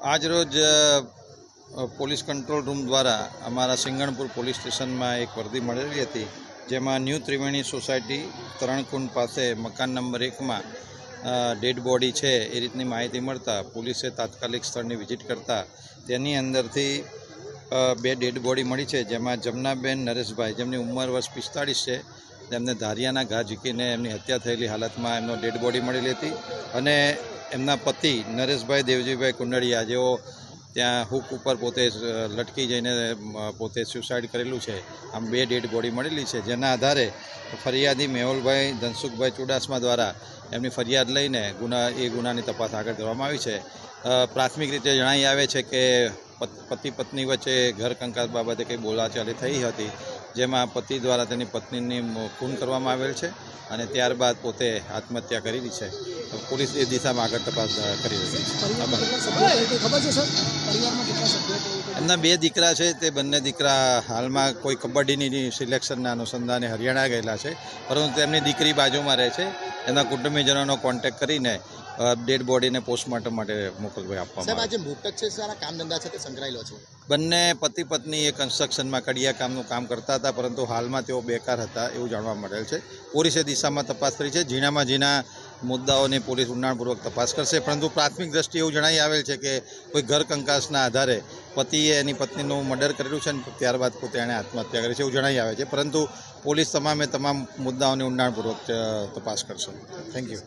આજરોજ police control room દ્વારા અમારા સિંગણપુર પોલીસ સ્ટેશનમાં એક વર્દી મળેલી હતી, જેમાં ન્યૂ ત્રિવેણી સોસાયટી તરણકુંડ પાસે મકાન નંબર એકમાં ડેડ બોડી છે એ રીતની માહિતી મળતા પોલીસે તાત્કાલિક સ્થળની વિઝિટ કરતા તેની અંદરથી બે ડેડ બોડી મળી છે, જેમાં જમનાબેન નરેશભાઈ, જેમની ઉંમર વર્ષ પિસ્તાળીસ છે, તેમને ધારિયાના ઘા ઝીકીને એમની હત્યા થયેલી હાલતમાં એમનો ડેડ બોડી મળેલી હતી અને એમના પતિ નરેશભાઈ દેવજીભાઈ કુંડળિયા, જેઓ ત્યાં હુક ઉપર પોતે લટકી જઈને પોતે સુસાઇડ કરેલું છે. આમ બે ડેડ બોડી મળેલી છે. જેના આધારે ફરિયાદી મેહુલભાઈ ધનસુખભાઈ ચુડાસમા દ્વારા એમની ફરિયાદ લઈને ગુના, એ ગુનાની તપાસ આગળ કરવામાં આવી છે. પ્રાથમિક રીતે જણાઈ આવે છે કે પત- પતિ, પત્ની વચ્ચે ઘર કંકાસ બાબતે કંઈ બોલાચાલી થઈ હતી, જેમાં પતિ દ્વારા તેની પત્નીની ખૂન કરવામાં આવેલ છે અને ત્યારબાદ પોતે આત્મહત્યા કરેલી છે. પોલીસ એ દિશામાં આગળ તપાસ કરી રહી છે? એમના બે દીકરા છે, તે બંને દીકરા હાલમાં કોઈ કબડ્ડીની સિલેક્શનના અનુસંધાને હરિયાણા ગયેલા છે, પરંતુ તેમની દીકરી બાજુમાં રહે છે. એમના કુટુંબીજનોનો કોન્ટેક કરીને ડેડ બોડીને પોસ્ટમોર્ટમ માટે મોકલવા આપવામાં સાહેબ આવે આ મૃતક છે સારા કામ ધંધા સાથે સંકળાયેલો છે. બંને પતિ પત્ની એ કન્સ્ટ્રક્શનમાં કડિયા કામનું કામ કરતા હતા પરંતુ હાલમાં તેઓ બેકાર હતા એવું જાણવા મળેલ છે. પોલીસે દિશામાં તપાસ કરી છે. ઝીણામાં ઝીણા મુદ્દાઓની પોલીસ ઊંડાણપૂર્વક તપાસ કરશે. પરંતુ પ્રાથમિક દ્રષ્ટિએ એવું જણાઈ આવેલ છે કે કોઈ ઘર કંકાસના આધારે પતિએ એની પત્નીનું મર્ડર કરેલું છે અને ત્યારબાદ પોતે એણે આત્મહત્યા કરી છે એવું જણાઈ આવે છે. પરંતુ પોલીસ તમામે તમામ મુદ્દાઓની ઊંડાણપૂર્વક તપાસ કરશે. Thank you